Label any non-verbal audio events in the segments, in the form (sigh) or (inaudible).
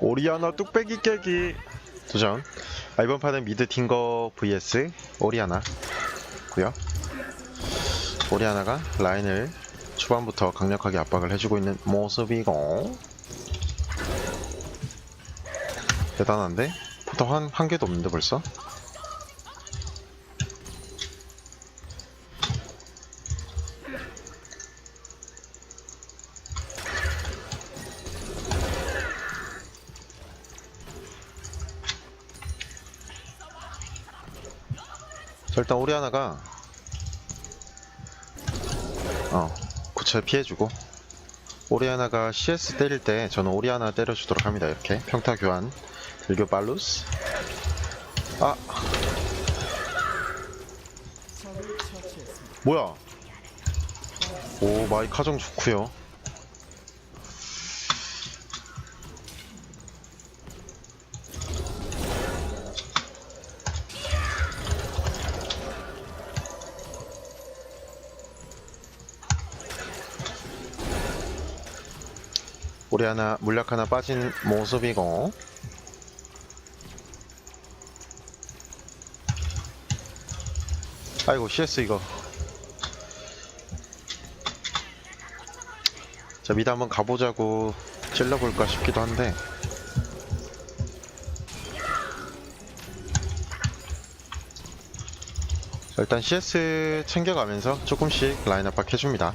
오리아나 뚝배기 깨기 도전 아, 이번 판은 미드 팅거 vs 오리아나 고요 오리아나가 라인을 초반부터 강력하게 압박을 해주고 있는 모습이고 대단한데? 포탑 한, 한 개도 없는데 벌써? 자, 일단 오리아나가 어 구체 피해주고 오리아나가 CS 때릴 때 저는 오리아나 때려주도록 합니다 이렇게. 평타 교환. 들교 발루스. 아! 뭐야? 오 마이 카정 좋구요 하나 물약 하나 빠진 모습이고. 아이고 CS 이거. 자 미드 한번 가보자고 찔러볼까 싶기도 한데. 자, 일단 CS 챙겨가면서 조금씩 라인 압박 해줍니다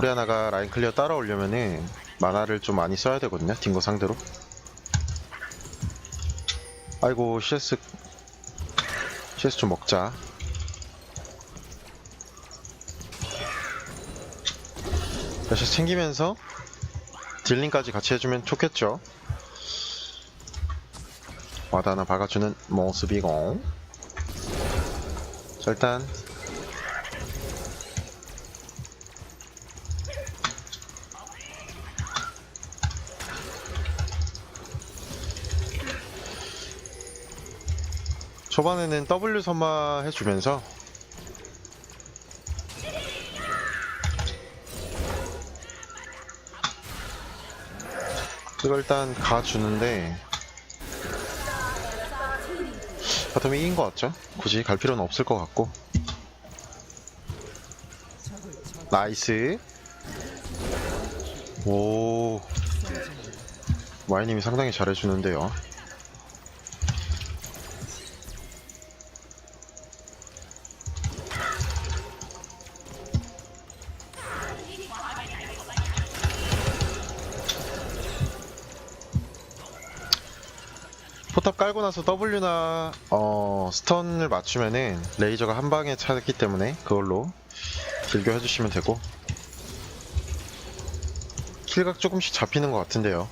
우리 하나가 라인 클리어 따라오려면은 만화를 좀 많이 써야 되거든요 딩고 상대로. 아이고 CS CS 좀 먹자. 자, CS 챙기면서 딜링까지 같이 해주면 좋겠죠? 와드 하나 박아주는 모습이고 자 일단 초반에는 W 선마 해주면서. 이거 일단 가주는데. 바텀이 이긴 것 같죠? 굳이 갈 필요는 없을 것 같고. 나이스. 오. 와이님이 상당히 잘해주는데요 깔고 나서 W나 어, 스턴을 맞추면은 레이저가 한 방에 차기 때문에 그걸로 딜교 해주시면 되고 킬각 조금씩 잡히는 것 같은데요.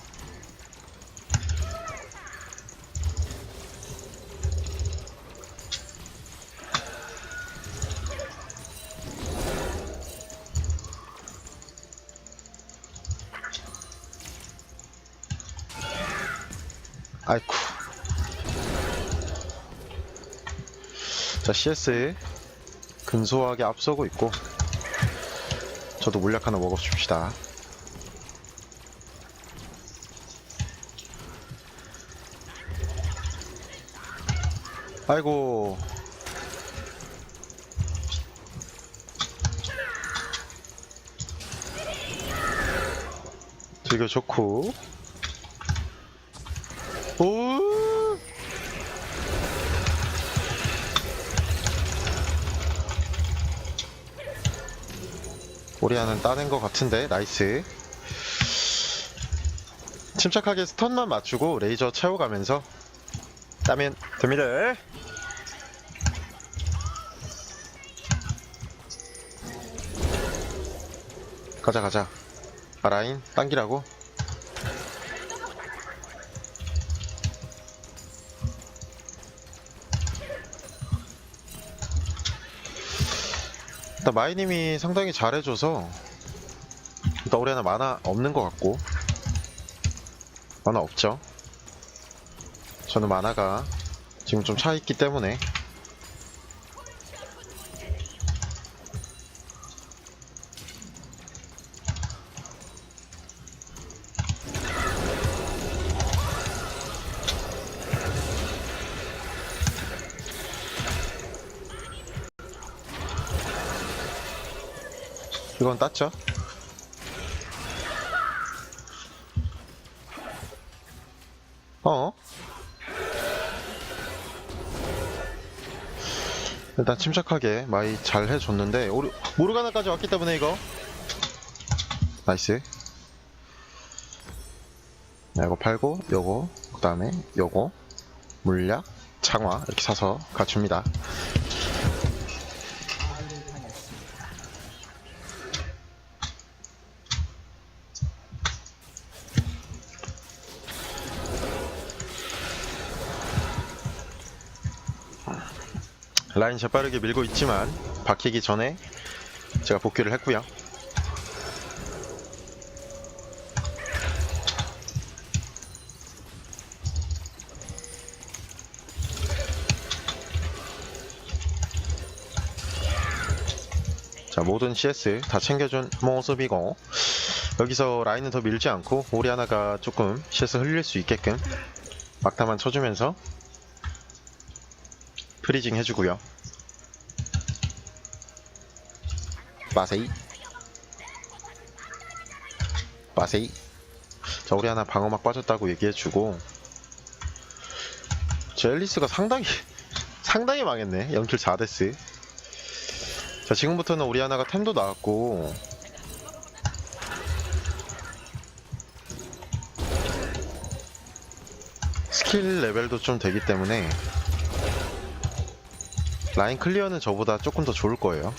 자, CS 근소하게 앞서고 있고 저도 물약 하나 먹어줍시다. 아이고. 즐겨 좋고. 오. 오리아는 따낸 것 같은데 나이스. 침착하게 스턴만 맞추고 레이저 채워가면서 따면 됩니다. 가자 가자. 아 라인 당기라고 일단 마이님이 상당히 잘해줘서 일단 하나 만화 없는 것 같고 만화 없죠. 저는 만화가 지금 좀 차있기 때문에 이건 땄죠? 어? 일단 침착하게 마이 잘 해줬는데 오르, 모르가나까지 왔기 때문에 이거 나이스 자, 이거 팔고 요거 그 다음에 요거 물약 창화 이렇게 사서 갖춥니다 라인 재빠르게 밀고 있지만 박히기 전에 제가 복귀를 했고요. 자 모든 CS 다 챙겨준 모습이고 여기서 라인은 더 밀지 않고 오리아나가 조금 CS 흘릴 수 있게끔 막타만 쳐주면서 프리징 해주고요. 마세이. 마세이. 자 우리 하나 방어막 빠졌다고 얘기해주고. 저 앨리스가 상당히 (laughs) 상당히 망했네. 0킬 4데스. 자 지금부터는 우리 하나가 템도 나왔고. 스킬 레벨도 좀 되기 때문에 라인 클리어는 저보다 조금 더 좋을 거예요.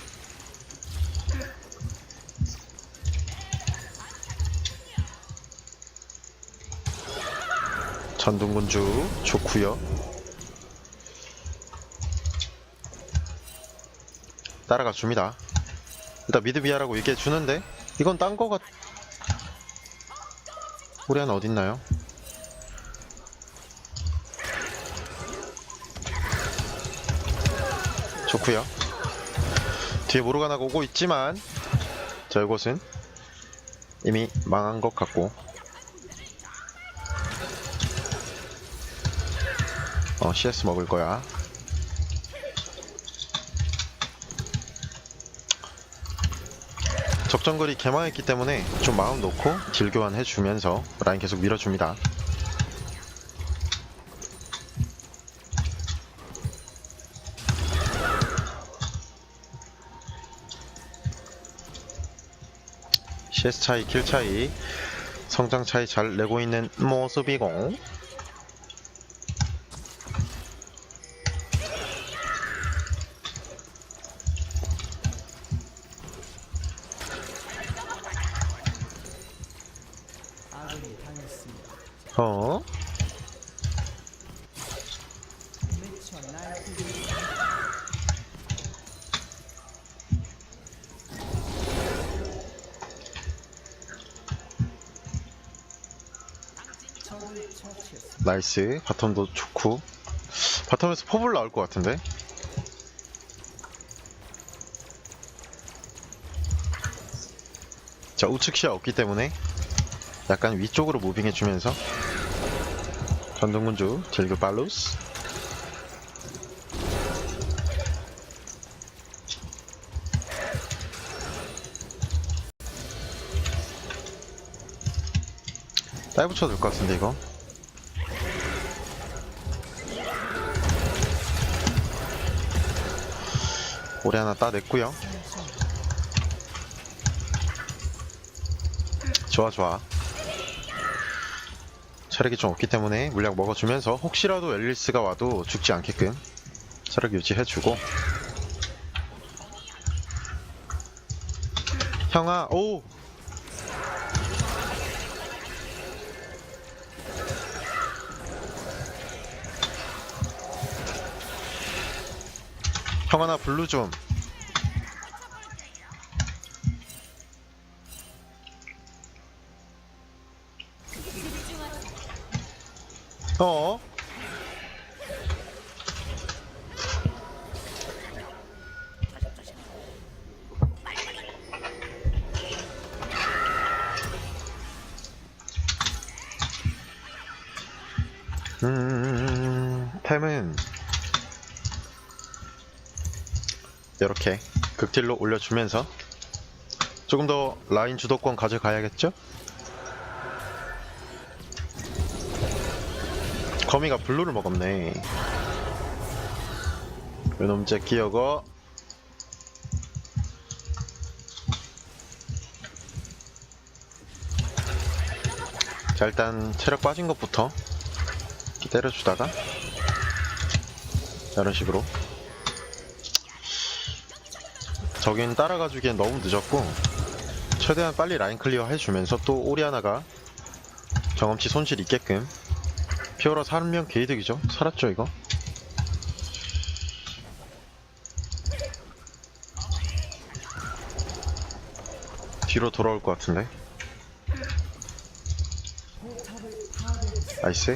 전동군주 좋구요. 따라가 줍니다. 일단 미드비아라고 얘기해 주는데 이건 딴 거 같... 우리 하나 어딨나요? 좋구요. 뒤에 모르가나가 오고 있지만 자 이곳은 이미 망한 것 같고. 어 CS 먹을 거야. 적정거리 개망했기 때문에 좀 마음 놓고 딜 교환 해주면서 라인 계속 밀어줍니다 CS 차이, 킬 차이, 성장 차이 잘 내고 있는 모습이고. 어? 나이스. 바텀도 좋고. 바텀에서 포블 나올 것 같은데? 자 우측 시야 없기 때문에 약간 위쪽으로 무빙해주면서 전동군주 딜교 발루스. 다이브 쳐도 될 것 같은데 이거 오래 하나 따냈고요. 좋아 좋아. 체력이 좀 없기 때문에 물약 먹어주면서 혹시라도 앨리스가 와도 죽지 않게끔 체력 유지해주고. 형아 오 형 하나 블루 좀 어? 음, 템은 이렇게 극딜로 올려주면서 조금 더 라인 주도권 가져가야겠죠? 거미가 블루를 먹었네. 요놈째 기어거. 자 일단 체력 빠진 것부터 때려주다가 이런 식으로 저긴 따라가주기엔 너무 늦었고 최대한 빨리 라인 클리어 해주면서 또 오리아나가 경험치 손실 있게끔 피오라 살면 개이득이죠? 살았죠 이거? 뒤로 돌아올 것 같은데? 나이스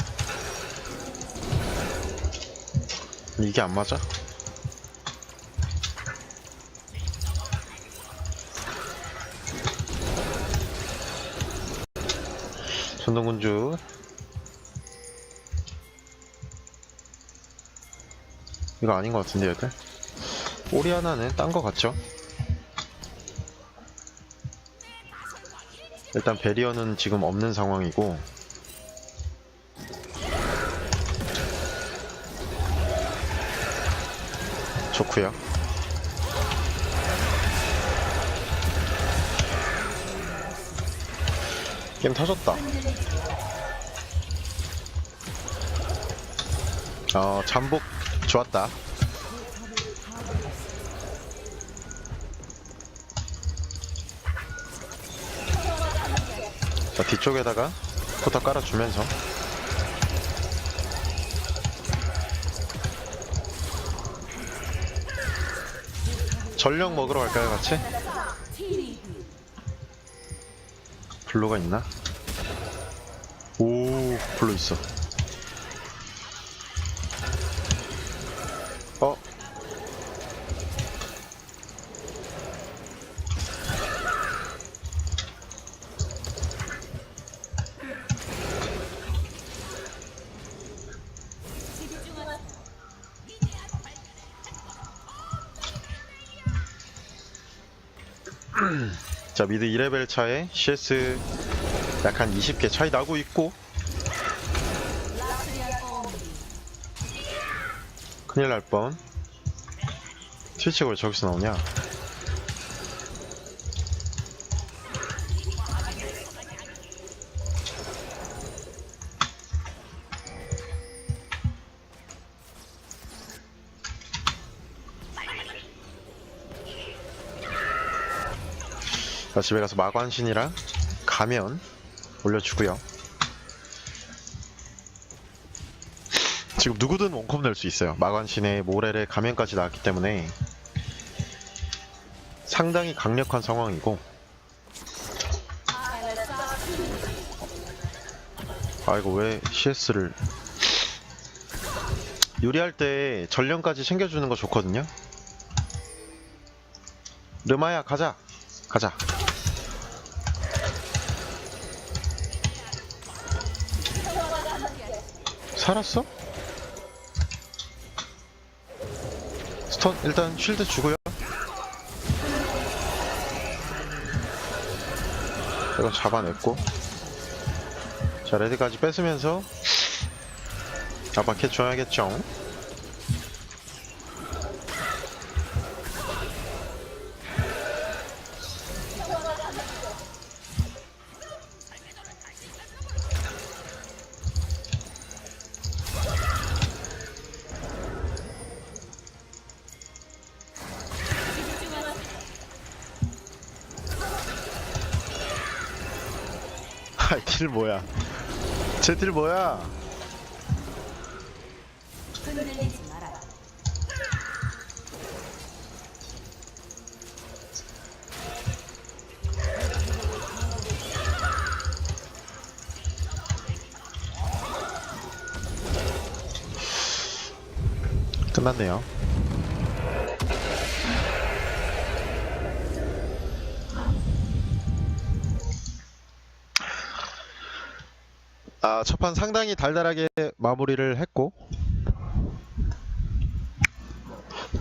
이게 안 맞아? 전동군주. 이거 아닌 것 같은데 얘들? 오리아나는 딴거 같죠? 일단 베리어는 지금 없는 상황이고. 좋구요 게임 터졌다. 어 잠복 좋았다. 자 뒤쪽에다가 포탑 깔아주면서. 전력 먹으러 갈까요 같이? 블루가 있나? 오 블루 있어 어? 자 미드 2레벨 차에 CS 약 한 20개 차이 나고 있고 큰일 날 뻔. 트위치가 왜 저기서 나오냐? 자, 집에 가서 마관신이랑 가면 올려주고요. 지금 누구든 원컵 낼 수 있어요. 마관신의 모렐의 가면까지 나왔기 때문에 상당히 강력한 상황이고 아 이거 왜 CS를 요리할 때 전령까지 챙겨주는 거 좋거든요. 르마야 가자 가자 살았어? 스턴 일단 쉴드 주고요. 이거 잡아냈고 자 레드까지 뺏으면서 아바켓 줘야겠죠. 딜 뭐야? 제딜 뭐야? 끝났네요. 아, 첫 판 상당히 달달하게 마무리를 했고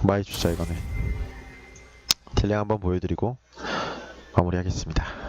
많이 주자 이거네. 딜량 한번 보여드리고 마무리하겠습니다.